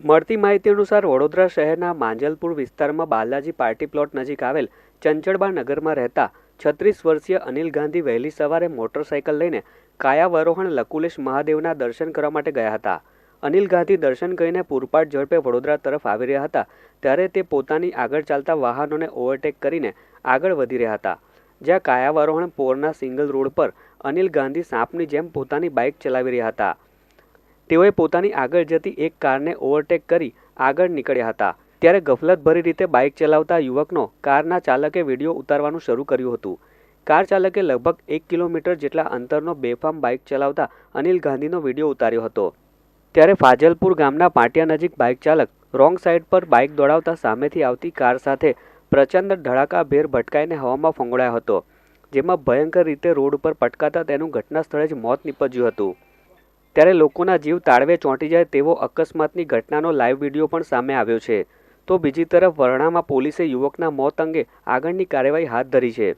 મળતી માહિતી અનુસાર વડોદરા શહેરના માંજલપુર વિસ્તારમાં બાલાજી પાર્ટી પ્લોટ નજીક આવેલ ચંચળબા નગરમાં રહેતા છત્રીસ વર્ષીય અનિલ ગાંધી વહેલી સવારે મોટરસાયકલ લઈને કાયાવરોહણ લકુલેશ મહાદેવના દર્શન કરવા માટે ગયા હતા. અનિલ ગાંધી દર્શન કરીને પૂરપાટ ઝડપે વડોદરા તરફ આવી રહ્યા હતા, ત્યારે તે પોતાની આગળ ચાલતા વાહનોને ઓવરટેક કરીને આગળ વધી રહ્યા હતા. જ્યાં કાયાવરોહણ પોરના સિંગલ રોડ પર અનિલ ગાંધી સાપની જેમ પોતાની બાઇક ચલાવી રહ્યા હતા. તેઓએ પોતાની આગળ જતી એક કારને ઓવરટેક કરી આગળ નીકળ્યા હતા. ત્યારે ગફલતભરી રીતે બાઇક ચલાવતા યુવકનો કારના ચાલકે વીડિયો ઉતારવાનું શરૂ કર્યું હતું. કાર ચાલકે લગભગ એક કિલોમીટર જેટલા અંતરનો બેફામ બાઇક ચલાવતા અનિલ ગાંધીનો વીડિયો ઉતાર્યો હતો. ત્યારે ફાજલપુર ગામના પાટિયા નજીક બાઇક ચાલક રોંગ સાઇડ પર બાઇક દોડાવતા સામેથી આવતી કાર સાથે પ્રચંડ ધડાકાભેર ભટકાઈને હવામાં ફંગોળાયો હતો, જેમાં ભયંકર રીતે રોડ ઉપર પટકાતા તેનું ઘટના સ્થળે જ મોત નીપજ્યું હતું. ત્યારે લોકોના જીવ તાળવે ચોંટી જાય તેવો અકસ્માતની ઘટનાનો લાઈવ વીડિયો પણ સામે આવ્યો છે. તો બીજી તરફ વરણામાં પોલીસે યુવકના મોત અંગે આગળની કાર્યવાહી હાથ ધરી છે.